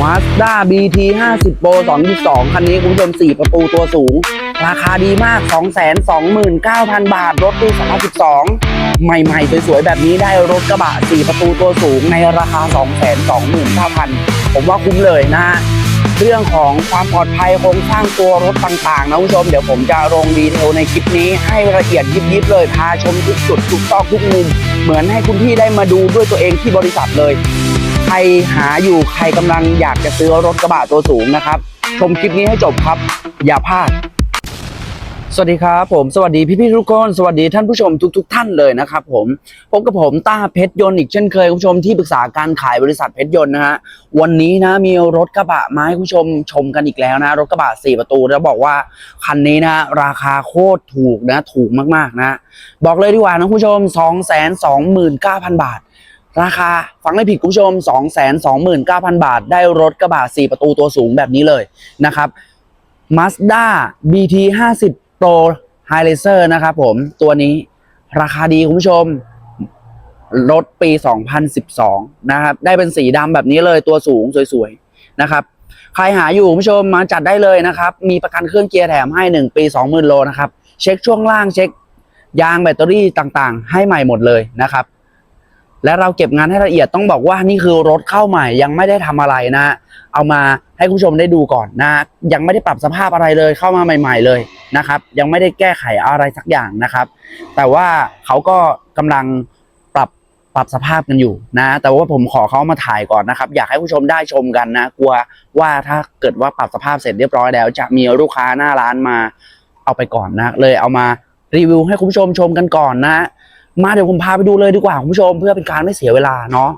Mazda BT 50 Pro 2.2 คันนี้คุณผู้ชม 4 ประตูตัวสูง ราคาดีมาก 229,000 บาท รถปี2012 ใหม่ๆ สวยๆ แบบนี้ได้รถกระบะ 4 ประตูตัวสูงในราคา 229,000 ผมว่าคุ้มเลยนะเรื่องของความปลอดภัยโครงสร้างตัวรถต่างๆนะคุณผู้ชม เดี๋ยวผมจะลงดีเทลในคลิปนี้ ให้ละเอียดยิบๆเลย พาชมทุกจุดทุกซอกทุกมุม เหมือนให้คุณพี่ได้มาดูด้วยตัวเองที่บริษัทเลย รหาอยู่ใครกำลังอยากจะซื้อรถกระบะตัวสูงนะครับ ชมคลิปนี้ให้จบครับ อย่าพลาด สวัสดีครับผม สวัสดีพี่ๆทุกคนสวัสดีท่านผู้ชมทุกๆท่านเลยนะครับผมพบกับผมต้าเพชรยนต์อีกเช่นเคยคุณผู้ชมที่ปรึกษาการขายบริษัทเพชรยนต์นะฮะวันนี้นะมีรถกระบะมาให้คุณผู้ชมชมกันอีกแล้วนะรถกระบะ4ประตูแล้วบอกว่าคันนี้นะราคาโคตรถูกนะถูกมากๆนะ บอกเลยดีกว่านะคุณผู้ชม 229,000 บาท ราคาฟังไม่ผิดคุณผู้ชม 229,000 บาท ได้รถกระบะ4 ประตูตัวสูงแบบนี้เลยนะครับ Mazda BT 50 Pro h i g h l a s e r นะครับผม ตัวนี้ราคาดีคุณผู้ชม รถปี 2012 นะครับ ได้เป็นสีดำแบบนี้เลยตัวสูงสวยๆ นะครับ ใครหาอยู่คุณผู้ชมมาจัดได้เลยนะครับ มีประกันเครื่องเกียร์แถมให้ 1 ปี 20,000 โลนะครับ เช็คช่วงล่างเช็คยางแบตเตอรี่ต่างๆ ให้ใหม่หมดเลยนะครับ และเราเก็บงานให้ละเอียดต้องบอกว่านี่คือรถเข้าใหม่ยังไม่ได้ทำอะไรนะ เอามาให้คุณผู้ชมได้ดูก่อนนะ ยังไม่ได้ปรับสภาพอะไรเลยเข้ามาใหม่ ๆ เลยนะครับ ยังไม่ได้แก้ไขอะไรสักอย่างนะครับ แต่ว่าเขาก็กำลังปรับปรับสภาพกันอยู่นะ แต่ว่าผมขอเขามาถ่ายก่อนนะครับ อยากให้ผู้ชมได้ชมกันนะ กลัวว่าถ้าเกิดว่าปรับสภาพเสร็จเรียบร้อยแล้ว จะมีลูกค้าหน้าร้านมาเอาไปก่อนนะ เลยเอามารีวิวให้คุณผู้ชมชมกันก่อนนะ มาเดี๋ยวผมพาไปดูเลยดีกว่าคุณผู้ชมเพื่อเป็นการไม่เสียเวลาเนาะ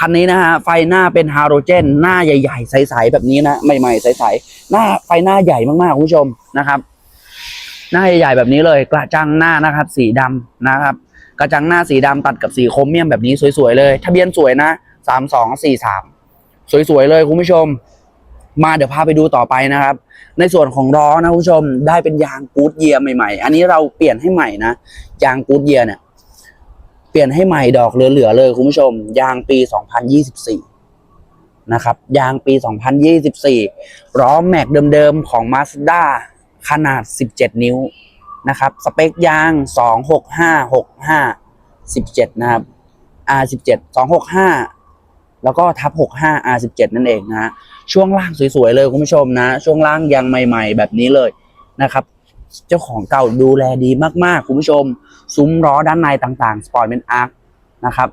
คันนี้นะฮะไฟหน้าเป็นฮาโลเจน หน้าใหญ่ ๆ ใสๆแบบนี้นะใหม่ๆใสๆหน้าไฟหน้าใหญ่มากๆคุณผู้ชมนะครับ หน้าใหญ่ๆแบบนี้เลย กระจังหน้านะครับ สีดำนะครับ กระจังหน้าสีดำตัดกับสีโครเมียมแบบนี้สวยๆเลย ทะเบียนสวยนะสามสองสี่สามสวยๆเลยคุณผู้ชม มาเดี๋ยวพาไปดูต่อไปนะครับ ในส่วนของล้อนะคุณผู้ชมได้เป็นยางกูดเยียร์ใหม่ๆ อันนี้เราเปลี่ยนให้ใหม่นะยางกูดเยียร์เนี่ย เปลี่ยนให้ใหม่ดอกเหลือๆเลยคุณผู้ชม ยางปี 2024 นะครับ ยางปี 2024 ล้อแม็กเดิมๆของ Mazda ขนาด 17 นิ้วนะครับ สเปคยาง 26565 17 นะครับ R17 265 แล้วก็ทับ 65 R17 นั่นเองนะฮะช่วงล่างสวยๆเลยคุณผู้ชมนะ ช่วงล่างยังใหม่ ๆ แบบนี้เลยนะครับ เจ้าของเก่าดูแลดีมากๆ คุณผู้ชม ซุ้มล้อด้านในต่างๆ สปอร์ตเป็นอาร์คนะครับ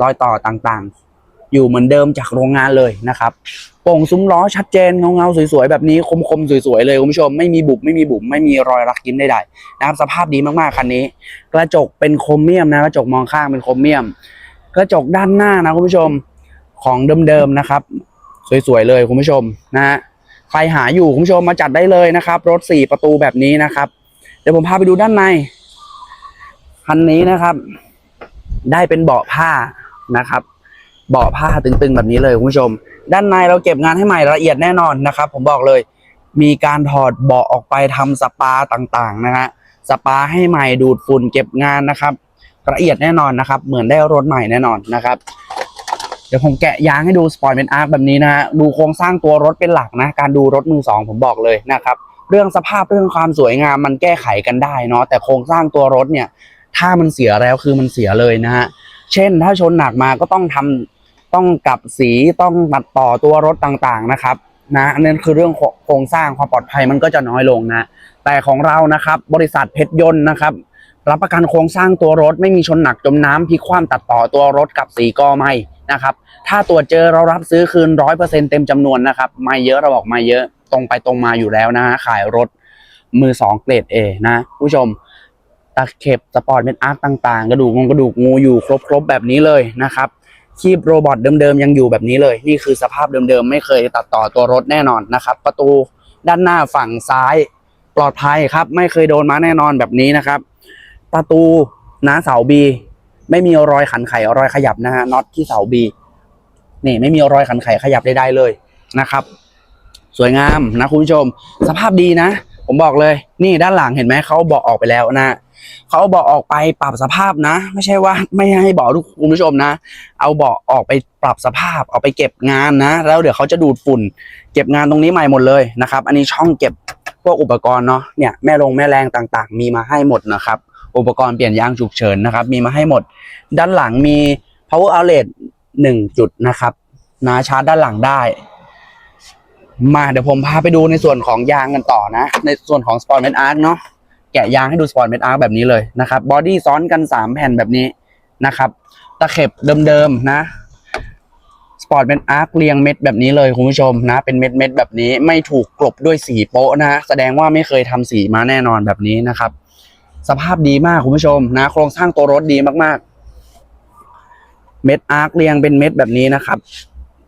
รอยต่อต่างๆ อยู่เหมือนเดิมจากโรงงานเลยนะครับโป่งซุ้มล้อชัดเจนเงาๆสวยๆ แบบนี้คมๆ สวยๆ เลยคุณผู้ชมไม่มีบุบไม่มีบุ๋มไม่มีรอยรักยิ้มใดๆนะครับสภาพดีมากๆคันนี้ กระจกเป็นโครเมียมนะกระจกมองข้างเป็นโครเมียม กระจกด้านหน้านะคุณผู้ชมของเดิมๆนะครับ สวยๆ เลยคุณผู้ชมนะฮะใครหาอยู่คุณผู้ชมมาจัดได้เลยนะครับ รถสี่ประตูแบบนี้นะครับ เดี๋ยวผมพาไปดูด้านใน คันนี้นะครับ ได้เป็นเบาะผ้านะครับ เบาะผ้าตึงๆแบบนี้เลยคุณผู้ชม ด้านในเราเก็บงานให้ใหม่ละเอียดแน่นอนนะครับ ผมบอกเลย มีการถอดเบาะออกไปทำสปาต่างๆนะฮะสปาให้ใหม่ดูดฝุ่นเก็บงานนะครับละเอียดแน่นอนนะครับ เหมือนได้รถใหม่แน่นอนนะครับ เดี๋ยวผมแกะยางให้ดูสปอยเป็นอาร์คแบบนี้นะฮะดูโครงสร้างตัวรถเป็นหลักนะ การดูรถมือสองผมบอกเลยนะครับ เรื่องสภาพเรื่องความสวยงามมันแก้ไขกันได้เนาะแต่โครงสร้างตัวรถเนี่ย ถ้ามันเสียแล้วคือมันเสียเลยนะฮะเช่นถ้าชนหนักมาก็ต้องทำต้องกลับสีต้องตัดต่อตัวรถต่างๆนะครับนะอันนั้นคือเรื่องโครงสร้างความปลอดภัยมันก็จะน้อยลงนะ แต่ของเรานะครับบริษัทเพชรยนต์นะครับ รับประกันโครงสร้างตัวรถไม่มีชนหนักจมน้ำพิคว่ำตัดต่อตัวรถกับสีก็ไม่นะครับถ้าตรวจเจอเรารับซื้อคืนร้อยเปอร์เซ็นเต็มจำนวนนะครับไม่เยอะเราบอกไม่เยอะตรงไปตรงมาอยู่แล้วนะฮะขายรถมือสองเกรดเอนะผู้ชม ตะเข็บสปอร์ตเป็นอาร์ตต่างๆ กระดูกงงกระดูกงูอยู่ครบๆแบบนี้เลยนะครับคีบโรบอทเดิมๆยังอยู่แบบนี้เลย นี่คือสภาพเดิมๆ ไม่เคยตัดต่อตัวรถแน่นอนนะครับ ประตูด้านหน้าฝั่งซ้ายปลอดภัยครับ ไม่เคยโดนมาแน่นอนแบบนี้นะครับ ประตูหน้าเสาบีไม่มีรอยขันไขรอยขยับนะฮะน็อตที่เสาบีนี่ไม่มีรอยขันไขขยับใดๆเลยนะครับ สวยงามนะคุณผู้ชม สภาพดีนะ ผมบอกเลย นี่ด้านหลังเห็นไหมเขาเบาะออกไปแล้วนะ เขาเอาเบาะออกไปปรับสภาพนะ ไม่ใช่ว่าไม่ให้บาะทุกคุณผู้ชมนะ เอาเบาะออกไปปรับสภาพเอาไปเก็บงานนะ แล้วเดี๋ยวเขาจะดูดฝุ่น เก็บงานตรงนี้ใหม่หมดเลยนะครับ อันนี้ช่องเก็บพวกอุปกรณ์เนาะเนี่ยแม่ลงแม่แรงต่างๆ มีมาให้หมดนะครับ อุปกรณ์เปลี่ยนยางฉุกเฉินนะครับ มีมาให้หมด ด้านหลังมี power outlet หนึ่งจุดนะครับนะชาร์จด้านหลังได้ มาเดี๋ยวผมพาไปดูในส่วนของยางกันต่อนะ ในส่วนของ Sport Med Arc เนาะ แกะยางให้ดู Sport Med Arc แบบนี้เลยนะครับบอดี้ซ้อนกัน 3 แผ่นแบบนี้นะครับ ตะเข็บเดิมๆนะสปอร์ตเป็นอาร์คเรียงเม็ดแบบนี้เลยคุณผู้ชมนะ เป็นเม็ดเม็ดๆแบบนี้ไม่ถูกกลบด้วยสีโป๊ะนะแสดงว่าไม่เคยทำสีมาแน่นอนแบบนี้นะครับ สภาพดีมากคุณผู้ชมนะ โครงสร้างตัวรถดีมากๆ เม็ดอาร์คเรียงเป็นเม็ดแบบนี้นะครับ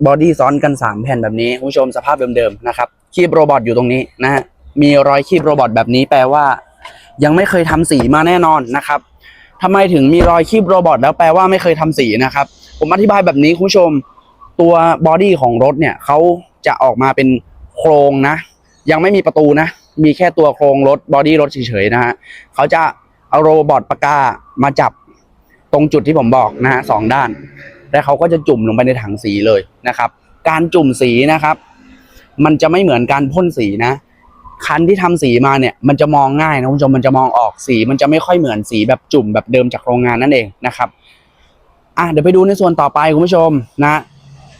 บอดี้ซ้อนกัน 3 แผ่นแบบนี้คุณผู้ชมสภาพเดิมๆนะครับคีบโรบอทอยู่ตรงนี้นะฮะมีรอยคีบโรบอทแบบนี้แปลว่า ยังไม่เคยทำสีมาแน่นอนนะครับทำไมถึงมีรอยคีบโรบอทแล้วแปลว่าไม่เคยทำสีนะครับ ผมอธิบายแบบนี้คุณผู้ชมตัวบอดี้ของรถเนี่ยเขาจะออกมาเป็นโครงนะ ยังไม่มีประตูนะ มีแค่ตัวโครงรถบอดี้รถเฉยๆนะฮะเขาจะเอาโรบอทปากกามาจับตรงจุดที่ผมบอกนะฮะสองด้าน แล้วเขาก็จะจุ่มลงไปในถังสีเลยนะครับ การจุ่มสีนะครับ มันจะไม่เหมือนการพ่นสีนะ คันที่ทำสีมาเนี่ยมันจะมองง่ายนะคุณผู้ชมมันจะมองออกสี มันจะไม่ค่อยเหมือนสีแบบจุ่มแบบเดิมจากโรงงานนั่นเองนะครับอะเดี๋ยวไปดูในส่วนต่อไปคุณผู้ชมนะ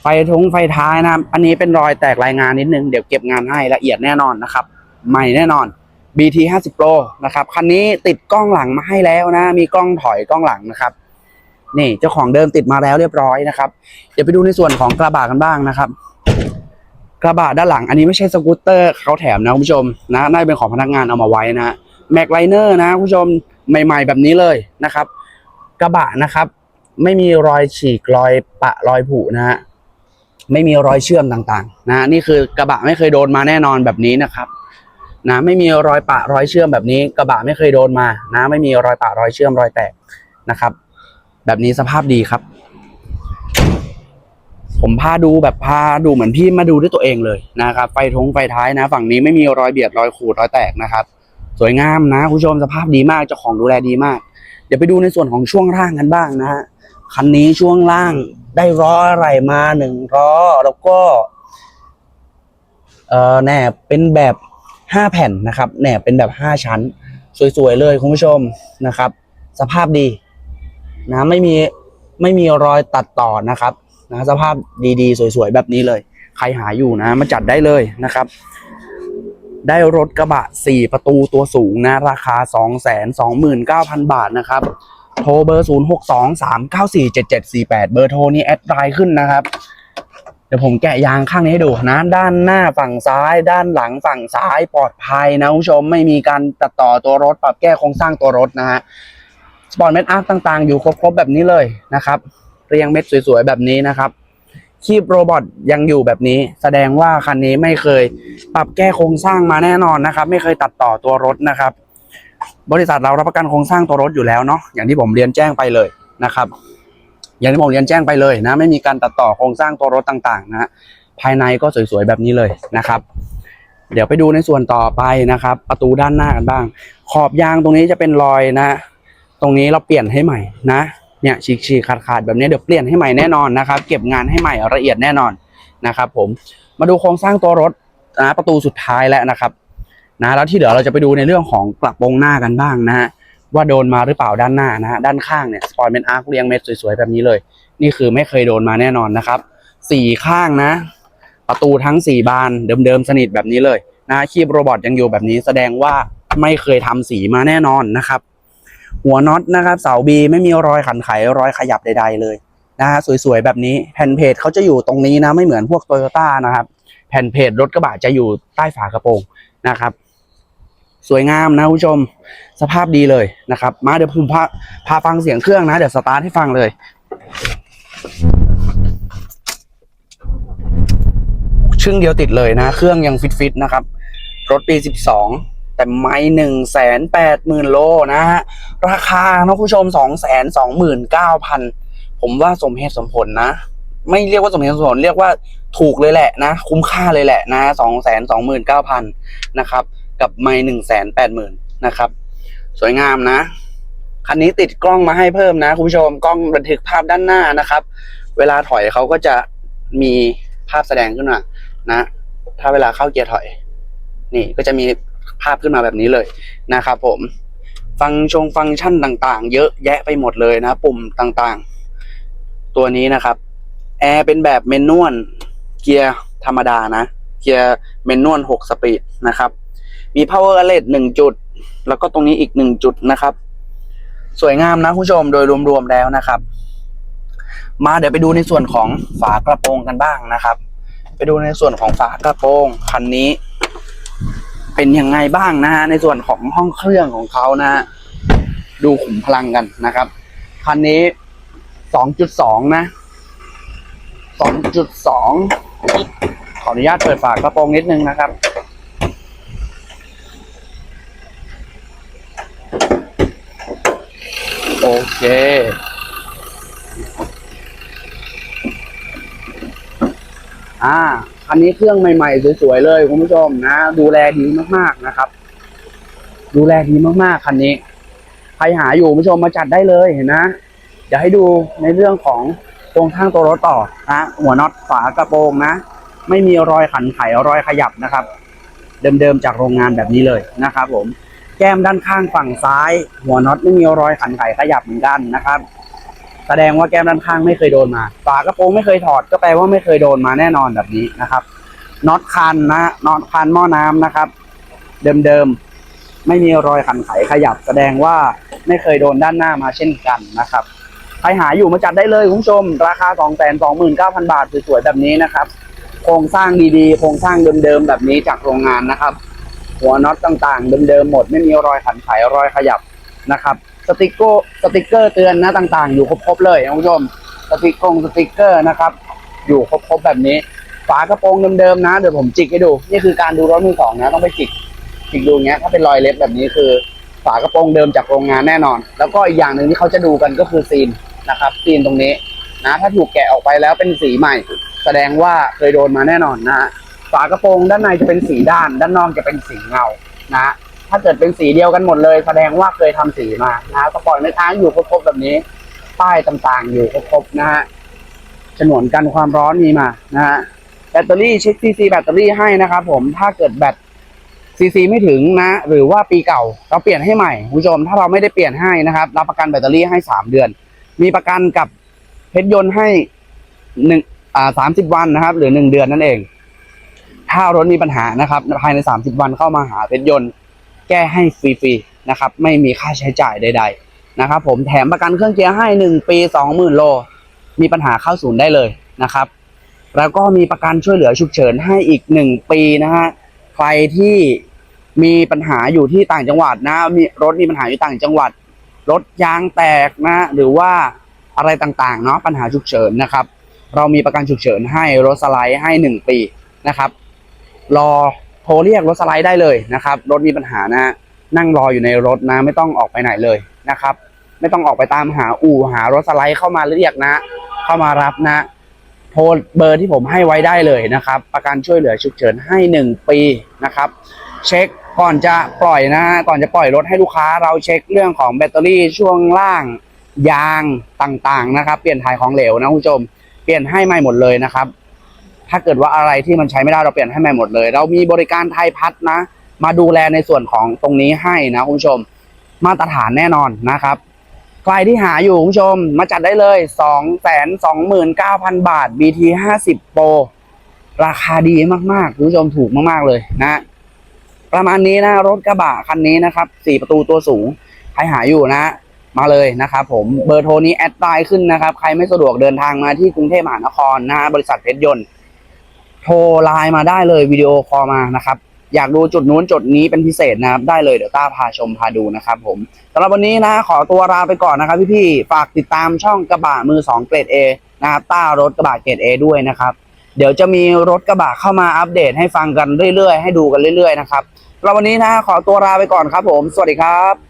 ไฟทงไฟท้ายนะอันนี้เป็นรอยแตกรายงานนิดนึงเดี๋ยวเก็บงานให้ละเอียดแน่นอนนะครับใหม่แน่นอน BT 50 Pro นะครับคันนี้ติดกล้องหลังมาให้แล้วนะ มีกล้องถอยกล้องหลังนะครับนี่เจ้าของเดิมติดมาแล้วเรียบร้อยนะครับ เดี๋ยวไปดูในส่วนของกระบะกันบ้างนะครับ กระบะด้านหลัง อันนี้ไม่ใช่สกูตเตอร์เขาแถมนะคุณผู้ชมนะน่าจะเป็นของพนักงานเอามาไว้นะแม็กไลเนอร์นะคุณผู้ชมใหม่ ๆ แบบนี้เลยนะครับ กระบะนะครับ ไม่มีรอยฉีกรอยปะรอยผุนะฮะไม่มีรอยเชื่อมต่างๆ นะนี่คือกระบะไม่เคยโดนมาแน่นอนแบบนี้นะครับนะไม่มีรอยปะรอยเชื่อมแบบนี้ กระบะไม่เคยโดนมานะ ไม่มีรอยปะรอยเชื่อมรอยแตกนะครับ แบบนี้สภาพดีครับ ผมพาดูแบบพาดูเหมือนพี่มาดูด้วยตัวเองเลยนะครับ ไฟทงไฟท้ายนะ ฝั่งนี้ไม่มีรอยเบียดรอยขูดรอยแตกนะครับ สวยงามนะคุณผู้ชมสภาพดีมากเจ้าของดูแลดีมาก เดี๋ยวไปดูในส่วนของช่วงล่างกันบ้างนะฮะคันนี้ช่วงล่างได้ล้ออะไรมาหนึ่งล้อแล้วก็เอ่อแหนบเป็นแบบห้าแผ่นนะครับแหนบเป็นแบบห้าชั้น สวยๆเลยคุณผู้ชมนะครับ สภาพดีนะไม่มีไม่มีรอยตัดต่อนะครับ นะสภาพดีๆ สวยๆ แบบนี้เลย ใครหาอยู่นะ มาจัดได้เลยนะครับ ได้รถกระบะ 4 ประตูตัวสูงนะ ราคา 229,000 บาทนะครับ โทรเบอร์ 0623947748 เบอร์โทรนี้แอดไลน์ขึ้นนะครับ เดี๋ยวผมแกะยางข้างนี้ให้ดูนะ ด้านหน้าฝั่งซ้าย ด้านหลังฝั่งซ้ายปลอดภัยนะคุณผู้ชมไม่มีการตัดต่อตัวรถปรับแก้โครงสร้างตัวรถนะฮะสปอร์ตเม็ดอาร์ตต่างๆ อยู่ครบๆแบบนี้เลยนะครับ เรียงเม็ดสวยๆแบบนี้นะครับ คีบโรบอทยังอยู่แบบนี้ แสดงว่าคันนี้ไม่เคยปรับแก้โครงสร้างมาแน่นอนนะครับ ไม่เคยตัดต่อตัวรถนะครับ บริษัทเรารับประกันโครงสร้างตัวรถอยู่แล้วเนาะอย่างที่ผมเรียนแจ้งไปเลยนะครับ อย่างที่ผมเรียนแจ้งไปเลยนะ ไม่มีการตัดต่อโครงสร้างตัวรถต่างๆ นะฮะภายในก็สวยๆแบบนี้เลยนะครับ เดี๋ยวไปดูในส่วนต่อไปนะครับ ประตูด้านหน้ากันบ้าง ขอบยางตรงนี้จะเป็นรอยนะ ตรงนี้เราเปลี่ยนให้ใหม่นะ เนี่ยฉีกฉีกขาดขาดๆแบบนี้เดี๋ยวเปลี่ยนให้ใหม่แน่นอนนะครับ เก็บงานให้ใหม่ละเอียดแน่นอนนะครับ ผมมาดูโครงสร้างตัวรถนะประตูสุดท้ายแล้วนะครับนะแล้วที่เหลือเราจะไปดูในเรื่องของกระโปรงหน้ากันบ้างนะฮะว่าโดนมาหรือเปล่าด้านหน้านะฮะด้านข้างเนี่ยสปอยเป็นอาร์คเรียงเม็ดสวยๆแบบนี้เลย นี่คือไม่เคยโดนมาแน่นอนนะครับสี่ข้างนะ ประตูทั้งสี่บานเดิมๆสนิทแบบนี้เลยนะคีบโรบอทยังอยู่แบบนี้แสดงว่าไม่เคยทำสีมาแน่นอนนะครับ หัวน็อตนะครับ เสาบีไม่มีรอยขันไขรอยขยับใด ๆ เลยนะฮะสวยๆแบบนี้แผ่นเพจเขาจะอยู่ตรงนี้นะไม่เหมือนพวกโตโยต้านะครับ แผ่นเพจรถกระบะจะอยู่ใต้ฝากระโปรงนะครับ สวยงามนะคุณผู้ชมสภาพดีเลยนะครับ มาเดี๋ยวผมพาพาฟังเสียงเครื่องนะเดี๋ยวสตาร์ทให้ฟังเลยชึ่งเดียวติดเลยนะ เครื่องยังฟิตๆนะครับ รถปี 12 แต่ไม่หนึ่งแสนแปดหมื่นโลนะฮะ ราคานะคุณผู้ชมสองแสนสองหมื่นเก้าพันผมว่าสมเหตุสมผลนะ ไม่เรียกว่าสมเหตุสมผลเรียกว่าถูกเลยแหละนะ คุ้มค่าเลยแหละนะสองแสนสองหมื่นเก้าพันนะครับ กับไม่หนึ่งแสนแปดหมื่นนะครับ สวยงามนะ คันนี้ติดกล้องมาให้เพิ่มนะ คุณผู้ชมกล้องบันทึกภาพด้านหน้านะครับ เวลาถอยเขาก็จะมีภาพแสดงขึ้นมานะ ถ้าเวลาเข้าเกียร์ถอย นี่ก็จะมี ภาพขึ้นมาแบบนี้เลยนะครับผม ฟังชงฟังก์ชันต่างๆ เยอะแยะไปหมดเลยนะ ปุ่มต่างๆ ตัวนี้นะครับแอร์เป็นแบบเมนนวลเกียร์ธรรมดานะ เกียร์เมนนวล6สปีดนะครับ มี power outlet 1จุด แล้วก็ตรงนี้อีก 1 จุดนะครับ สวยงามนะคุณผู้ชมโดยรวมๆแล้วนะครับ มาเดี๋ยวไปดูในส่วนของฝากระโปรงกันบ้างนะครับ ไปดูในส่วนของฝากระโปรงคันนี้ เป็นยังไงบ้างนะฮะในส่วนของห้องเครื่องของเขานะฮะดูขุมพลังกันนะครับคันนี้2.2นะ2.2ขออนุญาตเปิดฝากระโปรงนิดนึงนะครับ โอเคอ่า คันนี้เครื่องใหม่ๆสวยๆเลยคุณผู้ชมนะ ดูแลดีมากๆนะครับ ดูแลดีมากๆคันนี้ ใครหาอยู่คุณผู้ชมมาจัดได้เลยเห็นนะเดี๋ยวให้ดูในเรื่องของโครงข้างตัวรถต่อนะหัวน็อตฝากระโปรงนะ ไม่มีรอยขันไขรอยขยับนะครับ เดิมๆจากโรงงานแบบนี้เลยนะครับ ผม แก้มด้านข้างฝั่งซ้าย หัวน็อตไม่มีรอยขันไขขยับเหมือนกันนะครับ แสดงว่าแก้มด้านข้างไม่เคยโดนมา ฝากระโปรงไม่เคยถอดก็แปลว่าไม่เคยโดนมาแน่นอนแบบนี้นะครับน็อตคันนะน็อตคันหม้อน้ำนะครับ เดิมๆไม่มีรอยขันไขขยับ แสดงว่าไม่เคยโดนด้านหน้ามาเช่นกันนะครับใครหาอยู่มาจัดได้เลยคุณผู้ชม ราคา 2 2 9 0 0 0 บาทสวยๆแบบนี้นะครับโครงสร้างดีๆโครงสร้างเดิมๆแบบนี้จากโรงงานนะครับ หัวน็อตต่างๆเดิมๆหมด ไม่มีรอยขันไขรอยขยับนะครับ สติกเกอร์สติกเกอร์เตือนนะต่างๆ อยู่ครบๆเลยนะคุณผู้ชมสติกกงสติกเกอร์นะครับ อยู่ครบๆแบบนี้ ฝากระโปรงเดิมๆนะเดี๋ยวผมจิกให้ดู นี่คือการดูรถมือสองนะต้องไปจิกจิกดูเงี้ยถ้าเป็นรอยเล็บแบบนี้คือ ฝากระโปรงเดิมจากโรงงานแน่นอน แล้วก็อีกอย่างหนึ่งที่เขาจะดูกันก็คือซีนนะครับซีนตรงนี้นะถ้าถูกแกะออกไปแล้วเป็นสีใหม่ แสดงว่าเคยโดนมาแน่นอนนะฝากระโปรงด้านในจะเป็นสีด้าน ด้านนอกจะเป็นสีเงานะ ถ้าเกิดเป็นสีเดียวกันหมดเลย แสดงว่าเคยทำสีมานะสปอยล์ไม่ค้างอยู่ครบๆแบบนี้ ป้ายต่างๆ อยู่ครบๆนะฮะฉนวนกันความร้อนมีมานะฮะแบตเตอรี่เช็คซีซีแบตเตอรี่ให้นะครับผมถ้าเกิดแบตซีซีไม่ถึงนะ หรือว่าปีเก่าเราเปลี่ยนให้ใหม่คุณผู้ชมถ้าเราไม่ได้เปลี่ยนให้นะครับ รับประกันแบตเตอรี่ให้สามเดือน มีประกันกับเพชรยนต์ให้หนึ่งอ่าสามสิบวันนะครับ หรือหนึ่งเดือนนั่นเอง ถ้ารถมีปัญหานะครับภายในสามสิบวันเข้ามาหาเพชรยนต์ แก้ให้ฟรีๆนะครับ ไม่มีค่าใช้จ่ายใด ๆ นะครับ ผมแถมประกันเครื่องเกียร์ให้หนึ่งปีสองหมื่นโล มีปัญหาเข้าศูนย์ได้เลยนะครับ แล้วก็มีประกันช่วยเหลือฉุกเฉินให้อีกหนึ่งปีนะฮะใครที่มีปัญหาอยู่ที่ต่างจังหวัดนะมีรถมีปัญหาอยู่ต่างจังหวัด รถยางแตกนะหรือว่าอะไรต่างๆเนาะปัญหาฉุกเฉินนะครับ เรามีประกันฉุกเฉินให้รถสไลด์ให้หนึ่งปีนะครับ รอ โทรเรียกรถสไลด์ได้เลยนะครับ รถมีปัญหานะ นั่งรออยู่ในรถนะไม่ต้องออกไปไหนเลยนะครับ ไม่ต้องออกไปตามหาอู่หารถสไลด์เข้ามาเรียกนะ เข้ามารับนะ โทรเบอร์ที่ผมให้ไว้ได้เลยนะครับ ประกันช่วยเหลือฉุกเฉินให้หนึ่งปีนะครับ เช็คก่อนจะปล่อยนะก่อนจะปล่อยรถให้ลูกค้าเราเช็คเรื่องของแบตเตอรี่ช่วงล่างยางต่างๆนะครับ เปลี่ยนถ่ายของเหลวนะคุณผู้ชม เปลี่ยนให้ใหม่หมดเลยนะครับ ถ้าเกิดว่าอะไรที่มันใช้ไม่ได้เราเปลี่ยนให้ใหม่หมดเลย เรามีบริการไทยพัฒนะ มาดูแลในส่วนของตรงนี้ให้นะคุณผู้ชม มาตรฐานแน่นอนนะครับใครที่หาอยู่คุณผู้ชมมาจัดได้เลย 2 2 9 0 0 0 บาท BT 50 Pro ราคาดีมากๆคุณผู้ชมถูกมากๆเลยนะ ประมาณนี้นะรถกระบะคันนี้นะครับ 4 ประตูตัวสูง ใครหาอยู่นะ มาเลยนะครับผมเบอร์โทรนี้แอดไลน์ขึ้นนะครับ ใครไม่สะดวกเดินทางมาที่กรุงเทพมหานครนะฮะบริษัทเพชรยนต์ โทรไลน์มาได้เลยวิดีโอคอลมานะครับ อยากดูจุดนู้นจุดนี้เป็นพิเศษนะครับ ได้เลยเดี๋ยวต้าพาชมพาดูนะครับผมสำหรับวันนี้นะขอตัวลาไปก่อนนะครับพี่ๆฝากติดตามช่องกระบะมือ 2 เกรด A นะครับต้ารถกระบะเกรด A ด้วยนะครับ เดี๋ยวจะมีรถกระบะเข้ามาอัปเดตให้ฟังกันเรื่อยๆ ให้ดูกันเรื่อยๆนะครับสำหรับวันนี้นะขอตัวลาไปก่อนครับผม สวัสดีครับ